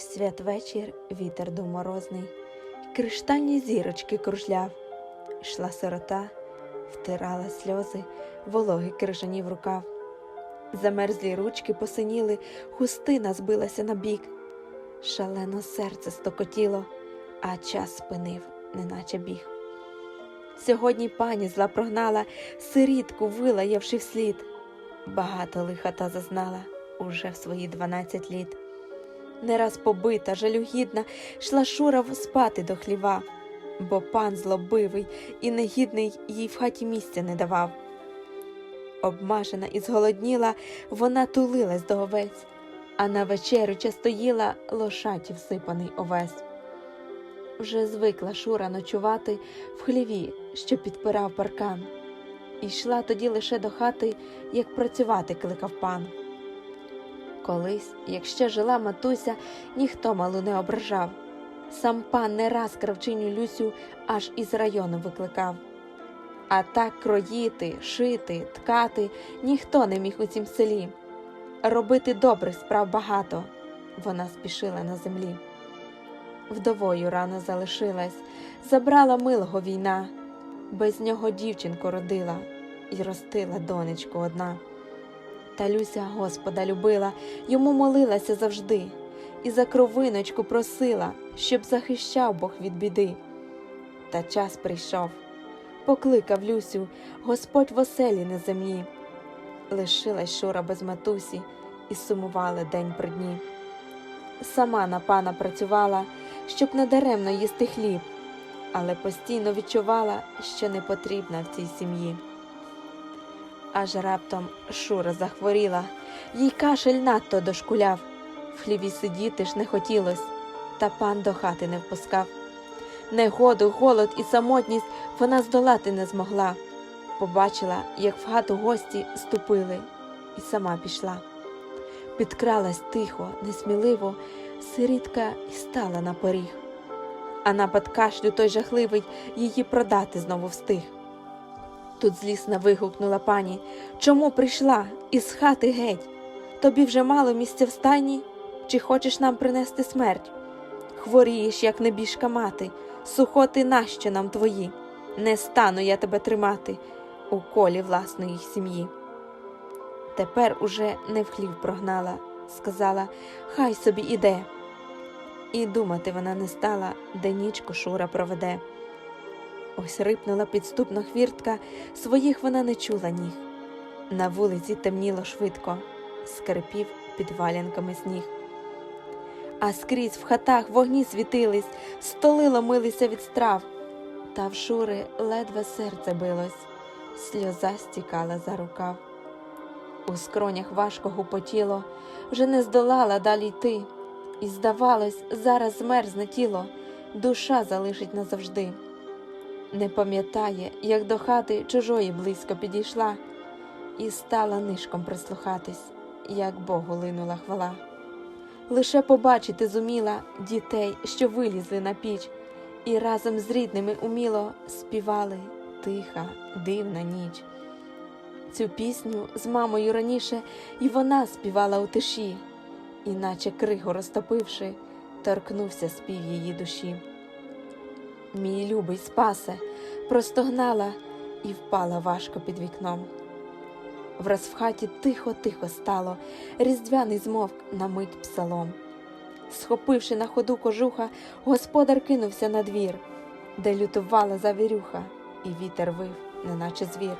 святвечір вітер дув морозний, криштальні зірочки кружляв, йшла сирота, втирала сльози, вологий крижані рукав. Замерзлі ручки посиніли, хустина збилася на бік. Шалено серце стокотіло, а час спинив, неначе біг. Сьогодні пані зла прогнала, сирітку вилаявши вслід. Багато лиха та зазнала уже в свої дванадцять літ. Не раз побита, жалюгідна, йшла Шура спати до хліва, бо пан злобивий і негідний їй в хаті місця не давав. Обмажена і зголодніла, вона тулилась до овець, а на вечерю часто їла лошаті всипаний овес. Вже звикла Шура ночувати в хліві, що підпирав паркан, і йшла тоді лише до хати, як працювати кликав пан. Колись, як ще жила матуся, ніхто малу не ображав. Сам пан не раз кравчиню Люсю аж із району викликав. А так кроїти, шити, ткати ніхто не міг у цім селі. Робити добрих справ багато вона спішила на землі. Вдовою рано залишилась, забрала милого війна, без нього дівчинку родила і ростила донечку одна. Та Люся Господа любила, йому молилася завжди, і за кровиночку просила, щоб захищав Бог від біди. Та час прийшов, покликав Люсю, Господь в оселі на землі. Лишилась Шура без матусі і сумувала день при дні. Сама на пана працювала, щоб надаремно їсти хліб, але постійно відчувала, що не потрібна в цій сім'ї. Аж раптом Шура захворіла, їй кашель надто дошкуляв. В хліві сидіти ж не хотілось, та пан до хати не впускав. Негоду, голод і самотність вона здолати не змогла. Побачила, як в хату гості ступили, і сама пішла. Підкралась тихо, несміливо, сирітка й стала на поріг. А напад кашлю той жахливий її продати знову встиг. Тут злісна вигукнула пані. Чому прийшла із хати геть? Тобі вже мало місця в стайні? Чи хочеш нам принести смерть? Хворієш, як небіжка мати, сухоти нащо нам твої? Не стану я тебе тримати у колі власної сім'ї. Тепер уже не в хлів прогнала, сказала, хай собі іде. І думати вона не стала, де нічку Шура проведе. Ось рипнула підступно хвіртка, своїх вона не чула ніг. На вулиці темніло швидко, скрипів під валянками сніг. А скрізь в хатах вогні світились, столи ломилися від страв, та в Шури ледве серце билось, сльоза стікала за рукав. У скронях важко гупотіло, вже не здолала далі йти, і, здавалось, зараз змерзне тіло, душа залишить назавжди. Не пам'ятає, як до хати чужої близько підійшла, і стала нишком прислухатись, як Богу линула хвала. Лише побачити зуміла дітей, що вилізли на піч, і разом з рідними уміло співали тиха, дивна ніч. Цю пісню з мамою раніше і вона співала у тиші, іначе кригу розтопивши, торкнувся спів її душі. Мій любий спасе, простогнала і впала важко під вікном. Враз в хаті тихо-тихо стало, різдвяний змовк на мить псалом. Схопивши на ходу кожуха, господар кинувся на двір, де лютувала завірюха, і вітер вив, неначе звір.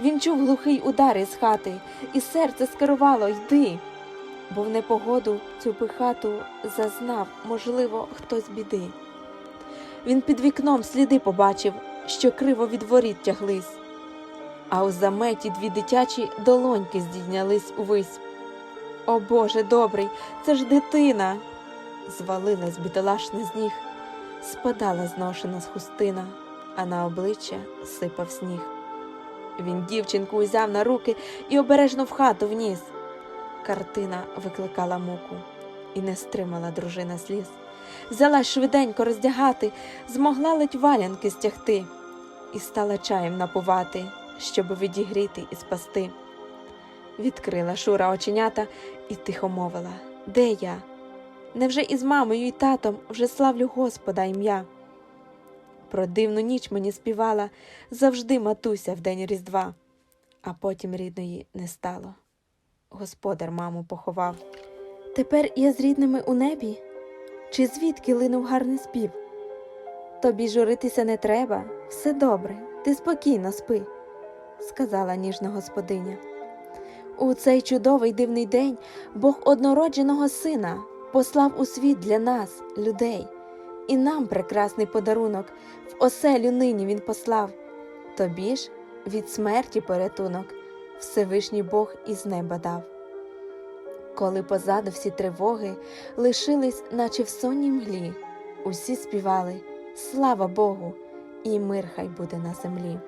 Він чув глухий удар із хати, і серце скерувало йди, бо в непогоду цю пихату зазнав, можливо, хтось біди. Він під вікном сліди побачив, що криво від воріт тяглись, а у заметі дві дитячі долоньки здійнялись увись. О Боже добрий, це ж дитина. Звалилась бідолашна з ніг, спадала зношена з хустина, а на обличчя сипав сніг. Він дівчинку узяв на руки і обережно в хату вніс. Картина викликала муку, і не стримала дружина сліз. Взялась швиденько роздягати, змогла ледь валянки стягти, і стала чаєм напувати, щоб відігріти і спасти. Відкрила Шура оченята і тихо мовила Де я? Невже із мамою і татом вже славлю Господа ім'я? Про дивну ніч мені співала завжди матуся в день Різдва, а потім рідної не стало. Господар маму поховав. Тепер я з рідними у небі, чи звідки линув гарний спів? Тобі журитися не треба, все добре, ти спокійно спи, сказала ніжна господиня. У цей чудовий дивний день Бог однородженого сина послав у світ для нас, людей, і нам прекрасний подарунок в оселю нині він послав. Тобі ж від смерті порятунок Всевишній Бог із неба дав. Коли позаду всі тривоги лишились, наче в сонній мглі, усі співали Слава Богу, і мир хай буде на землі.